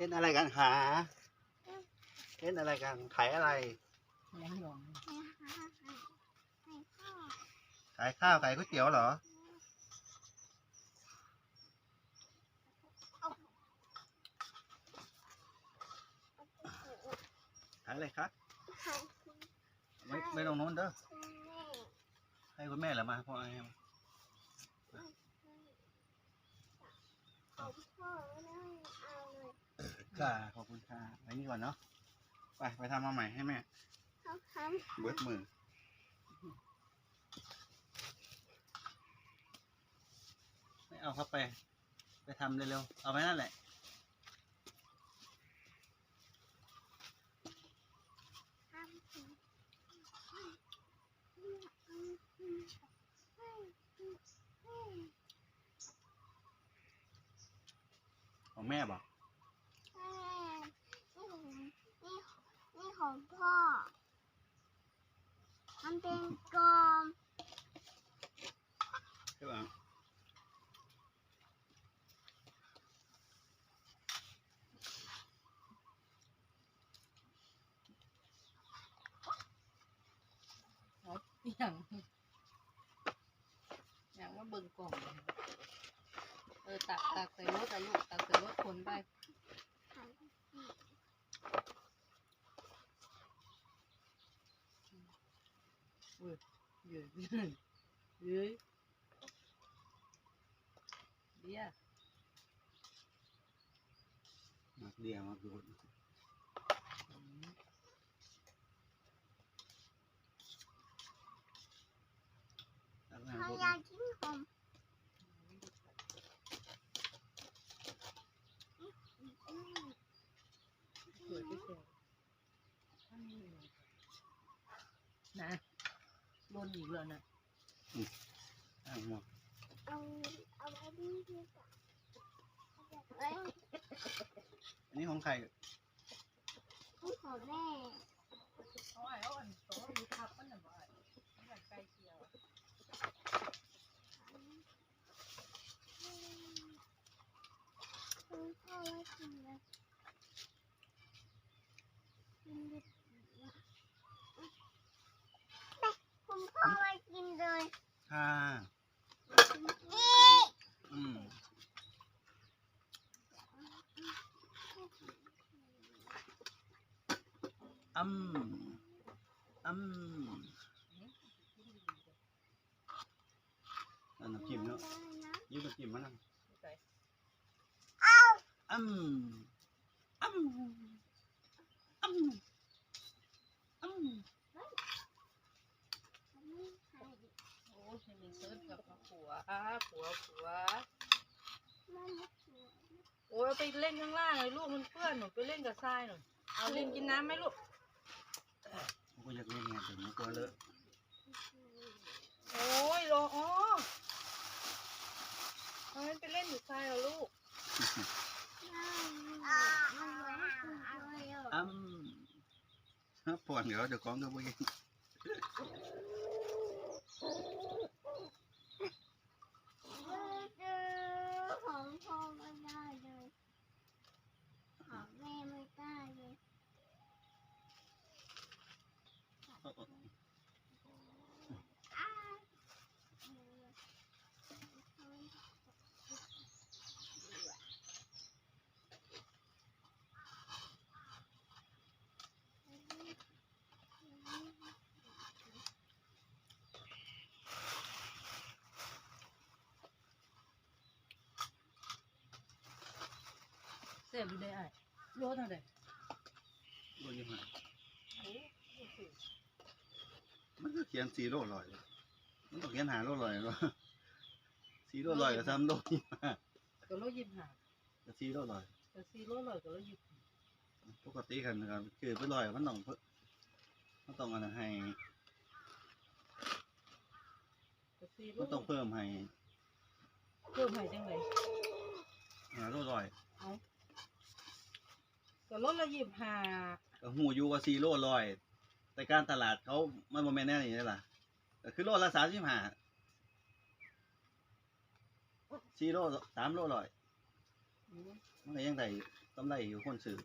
เล่นอะไรกันหาเล่นอะไรกันขายอะไรยังหยองขายข้าวขายก๋วยเตี๋ยวเหรอขายอะไรครับไม่ไม่ตรงโน้นเด้อให้คุณแม่เหรอมาพ่อให้มา ค่ะ ขอบคุณค่ะไว้นี่ก่อนเนาะ ไป ไปทำมาใหม่ให้แม่เบิดมือไม่เอาเข้าไป ไปทำเร็วๆ เอาไว้นั่นแหละของแม่บอก นี่ ของพ่อ มันเป็นกลมใช่ป่ะยังยังว่าเบิ่งกล่อง เออตักตักใส่รถอะลูกตักใส่รถขนไป เย้ยเย้ยเย้ยเบียร์มั ล้วก็เขาพูดอยากกินขมสวยที่สุดอันนี้นะลนอีกแล้วนะอะหมดเอาเอาไว้ดีดีกว่าเอ้ยอันนี้ของใครนี่ของแม่ เขาไอ้เอาอันโตมีทับมันน่ะบ่ไอ้มันอยากไก่เกี่ยว คุณพ่อไว้กินเลยกินดิบแม่คุณพ่อไว้กินเลย ค่ะนี่อืมอืมอืมนั่นน้ำจิ้มเนาะยืมน้ำจิ้มมานั่งใส่อืมอืมอืมอืม โอ้ยให้มี เซิร์ชกับผัวผัวผัวโอ้ยไปเล่นข้างล่างเลยลูกมันเปื้อนหนูไปเล่นกับทรายหนูเอาเล่นกินน้ำไหมลูกผมก็อยากเล่นไงแต่มันกลัวเลอะโอ้ยรออ๋อทำไมไปเล่นอยู่ทรายเหรอลูกอืมถ้าปวดเดี๋ยวเดี๋ยวกองก็ไม่เอง ของพ่อไม่ได้เลยของแม่ไม่ได้เลย อ้าว เสียบอยู่ได้ไอ้รถอะไรโอ้ยมามันก็เขียนสีโลลอย มันต้องเขียนหาโลลอยเนาะสีโลลอยกับซ้ำโลยี่ห้าก็รถยิบหากับสีโลลอยแต่ซีรถเลยก็รถยิบปกติกันนะครับคือไปลอยมันต้องมันต้องอะไรให้มันต้องเพิ่มให้เพิ่มให้จังเลยหาโลลอยเอา ก็รถละยิบห้าก็หูอยู่ว่าสีโลลอย แต่การตลาดเขามันโมเมนแน่อย่างนี่ล่ะก็คือโลละสามสิบห้าสีโลสามโลลอย มันก็ยังได้อยู่กำไรอยู่คนซื้อ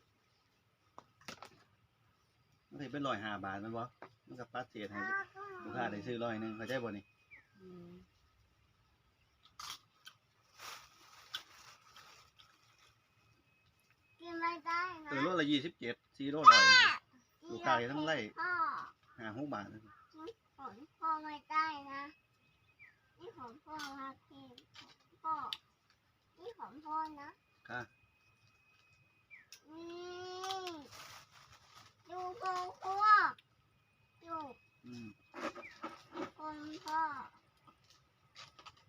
มันสิเป็นร้อยห้าบาทมันบ่มันก็ปัดเศษให้ลูกค้าได้ซื้อร้อยหนึ่งเข้าใจบ่นี่ อืม กินไม่ได้นะ เออโลละยี่สิบเจ็ดสี่โลร้อยลูกค้าทั้งไร่พ่อห้าหกบาทของพ่อไม่ได้นะ นี่ของพ่อมากินพ่อ นี่ของพ่อนะ ค่ะนี่ดูพ่อพ่อดูอืม คนพ่อ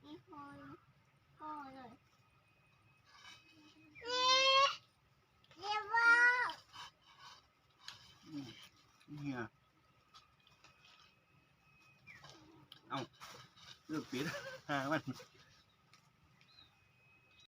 นี่คนพ่อเลยนี่เรียกว่า อืม เฮียเอา